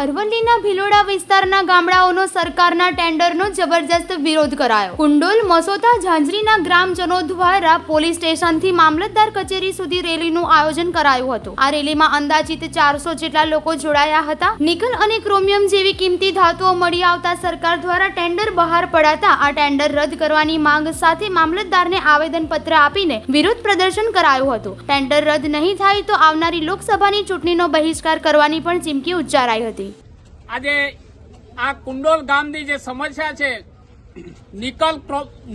અરવલ્લીના ભિલોડા વિસ્તારના ગામડાઓનો સરકારના ટેન્ડરનો જબરજસ્ત વિરોધ કરાયો. કુંડોલ મસોતા ઝાંઝરીના ગ્રામજનો દ્વારા પોલીસ સ્ટેશનથી મામલતદાર કચેરી સુધી રેલીનું આયોજન કરાયું હતું. આ રેલીમાં અંદાજિત ચારસો જેટલા લોકો જોડાયા હતા. નિકલ અને ક્રોમિયમ જેવી કિંમતી ધાતુઓ મળી આવતા સરકાર દ્વારા ટેન્ડર બહાર પડાતા આ ટેન્ડર રદ કરવાની માંગ સાથે મામલતદારને આવેદનપત્ર આપીને વિરોધ પ્રદર્શન કરાયું હતું. ટેન્ડર રદ નહીં થાય તો આવનારી લોકસભાની ચૂંટણીનો બહિષ્કાર કરવાની પણ ચીમકી ઉચ્ચારાઈ હતી. આજે આ કુંડોલ ગામની જે સમસ્યા છે, નિકલ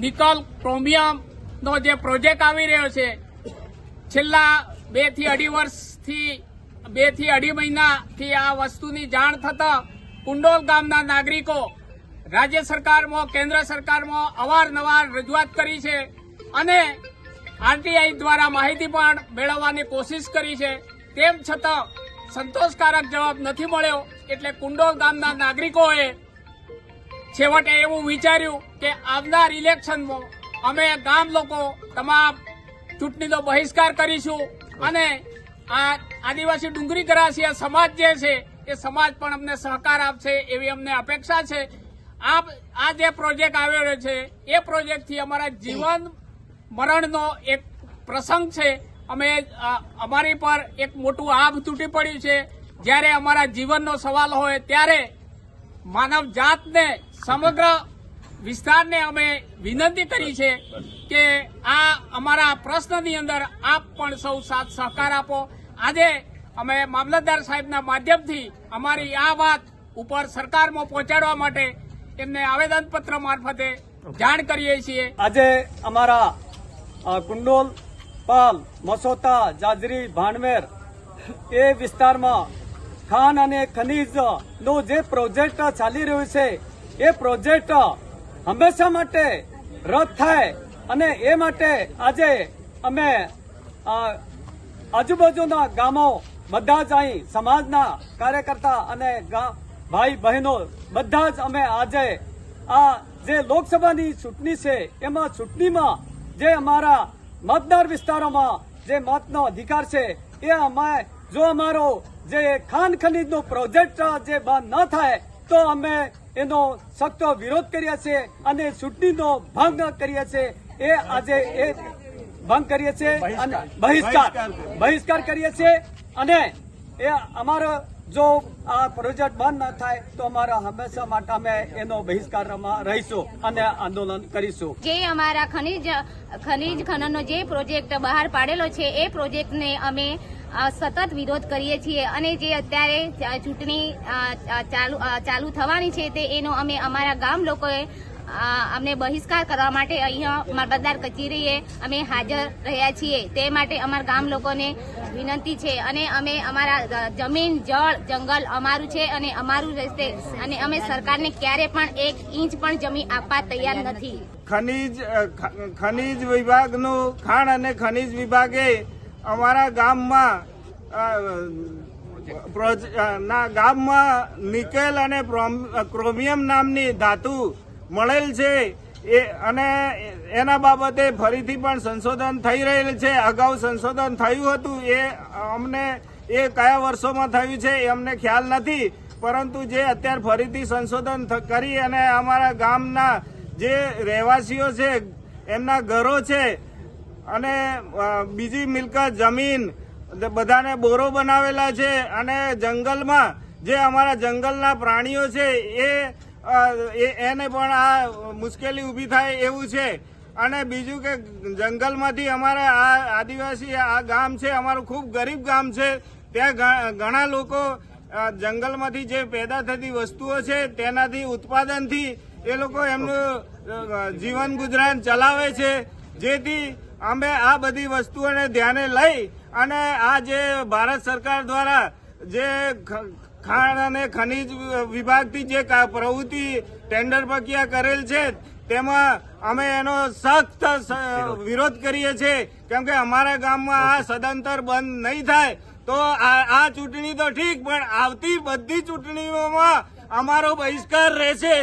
નિકલ ક્રોમિયમનો જે પ્રોજેક્ટ આવી રહ્યો છે, છેલ્લા બેથી અઢી વર્ષથી, બેથી અઢી મહિનાથી આ વસ્તુની જાણ થતા કુંડોલ ગામના નાગરિકો રાજ્ય સરકારમાં, કેન્દ્ર સરકારમાં અવારનવાર રજૂઆત કરી છે અને આરટીઆઈ દ્વારા માહિતી પણ મેળવવાની કોશિશ કરી છે. તેમ છતાં સંતોષકારક જવાબ નથી મળ્યો. એટલે કુંડોલ ગામના નાગરિકોએ છેવટે એવું વિચાર્યું કે આવનાર ઇલેક્શનમાં અમે ગામ લોકો તમામ ચૂંટણીનો બહિષ્કાર કરીશું અને આ આદિવાસી ડુંગરી ગરાસિયા સમાજ જે છે, એ સમાજ પણ અમને સહકાર આપશે એવી અમને અપેક્ષા છે. આ આ જે પ્રોજેક્ટ આવેલો છે, એ પ્રોજેક્ટથી અમારા જીવન મરણનો એક પ્રસંગ છે. અમે અમારી પર એક મોટું આભ તૂટી પડ્યું છે. જ્યારે અમારા જીવનનો સવાલ હોય ત્યારે માનવ જાતને સમગ્ર વિસ્તારને અમે વિનંતી કરી છે કે આ અમારા પ્રશ્નની અંદર આપ પણ સૌ સાથ સહકાર આપો. આજે અમે મામલતદાર સાહેબના માધ્યમથી અમારી આ વાત ઉપર સરકારમાં પહોંચાડવા માટે એમને આવેદનપત્ર મારફતે જાણ કરીએ છીએ. આજે અમારા કુંડોલ, પાલ, મસોતા, જાજરી, ભાણવેર એ વિસ્તારમાં ખાન અને ખનીજ નો જે પ્રોજેક્ટ ચાલી રહ્યો છે, એ પ્રોજેક્ટ હંમેશા માટે રદ થાય અને એ માટે આજે અમે આજુબાજુના ગામો બધા જ અહીં સમાજના કાર્યકર્તા અને ભાઈ બહેનો બધા જ અમે આજે આ જે લોકસભાની ચૂંટણી છે, એમાં ચૂંટણીમાં જે અમારા મતદાર વિસ્તારોમાં જે મતનો અધિકાર છે, એ અમે જો અમારો જે ખાન ખનીજનો પ્રોજેક્ટ જે બંધ ન થાય, તો અમે એનો સખતો વિરોધ કરીએ છીએ અને ચૂંટણીનો ભંગ કરીએ છીએ. એ આજે એ ભંગ કરીએ છીએ બહિષ્કાર બહિષ્કાર કરીએ છીએ. અને એ અમારો જો આ પ્રોજેક્ટ બંધ ન થાય, તો અમારા હંમેશા માટે અમે એનો બહિષ્કાર રહીશું અને આંદોલન કરીશું. જે અમારા ખનીજ ખનીજ ખનનનો જે પ્રોજેક્ટ બહાર પાડેલો છે, એ પ્રોજેક્ટને અમે સતત વિરોધ કરીએ છીએ અને જે અત્યારે ચૂંટણી ચાલુ ચાલુ થવાની છે તે એનો અમે અમારા ગામ લોકોએ અમને બહિષ્કાર કરવા માટે અહીંયા મામલતદાર કચેરીએ અમે હાજર રહ્યા છીએ. તે માટે અમારા ગામ લોકોને વિનંતી છે અને અમે અમારા જમીન, જળ, જંગલ અમારું છે અને અમારું રહેશે અને અમે સરકારને ક્યારે પણ એક ઇંચ પણ જમીન આપવા તૈયાર નથી. ખનીજ ખનીજ વિભાગનું ખાણ અને ખનીજ વિભાગે અમારા ગામમાં ના, ગામમાં નિકેલ અને ક્રોમિયમ નામની ધાતુ મળેલ છે. એ, અને એના બાબતે ફરીથી પણ સંશોધન થઈ રહેલ છે. અગાઉ સંશોધન થયું હતું. એ, અમને, એ કયા વર્ષોમાં થયું છે એ અમને ખ્યાલ નથી. પરંતુ જે અત્યારે ફરીથી સંશોધન કરી અને અમારા ગામના જે રહેવાસીઓ છે, એમના ઘરો છે અને બીજી મિલકત જમીન બધાને બોરો બનાવેલા છે અને જંગલમાં જે અમારા જંગલના પ્રાણીઓ છે એ એને પણ આ મુશ્કેલી ઊભી થાય એવું છે. અને બીજું કે, જંગલમાંથી અમારા આ આદિવાસી, આ ગામ છે, અમારું ખૂબ ગરીબ ગામ છે, ત્યાં ઘણા લોકો જંગલમાંથી જે પેદા થતી વસ્તુઓ છે, તેનાથી ઉત્પાદનથી એ લોકો એમનું જીવન ગુજરાન ચલાવે છે. જેથી અમે આ બધી વસ્તુઓને ધ્યાને લઈ અને આ જે ભારત સરકાર દ્વારા જે ખાણ અને ખનીજ વિભાગથી જે પ્રવૃત્તિ ટેન્ડર પ્રક્રિયા કરેલ છે તેમાં અમે એનો સખ્ત વિરોધ. કરીએ છીએ કેમ કે અમારા ગામમાં આ સદંતર બંધ નહીં થાય તો આ આ ચૂંટણી તો ઠીક પણ આવતી બધી ચૂંટણીઓમાં અમારો બહિષ્કાર રહેશે.